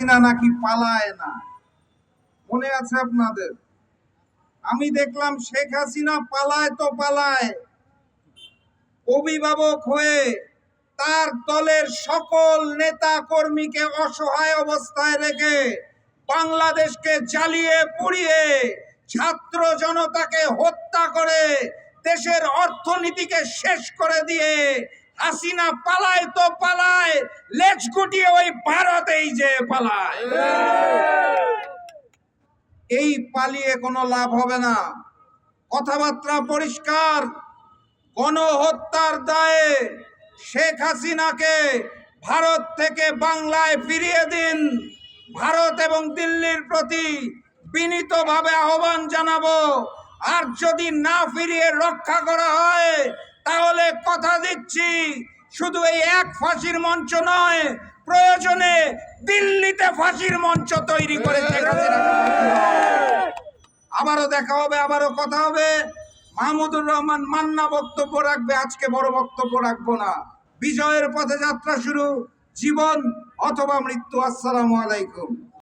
না নাকি পালায় না? মনে আছে আপনাদের? আমি দেখলাম শেখ হাসিনা পালায় তো পালায়। অভিভাবক হয়ে তার দলের সকল নেতা কর্মীকে অসহায় অবস্থায় রেখে বাংলাদেশকে জ্বালিয়ে পুড়িয়ে ছাত্র জনতাকে হত্যা করে দেশের অর্থনীতিকে শেষ করে দিয়ে হাসিনা পালায় তো পালায়, লেজ গুটিয়ে ওই ভারতেই যে পালায়। এই পালিয়ে কোনো লাভ হবে না। কথাবার্তা পরিষ্কার, গণহত্যার দায়ে শেখ হাসিনাকে ভারত থেকে বাংলায় ফিরিয়ে দিন। ভারত এবং দিল্লির প্রতি বিনীতভাবে আহ্বান জানাব। আর যদি না ফিরিয়ে রক্ষা করা হয় তাহলে কথা দিচ্ছি, শুধু এই এক ফাঁসির মঞ্চ নয়, প্রয়োজনে দিল্লিতে ফাঁসির মঞ্চ তৈরি করে। আবারও দেখা হবে, আবারও কথা হবে। মাহমুদুর রহমান মান্না বক্তব্য রাখবে, আজকে বড় বক্তব্য রাখব না। বিজয়ের পথে যাত্রা শুরু, জীবন অথবা মৃত্যু। আসসালামু আলাইকুম।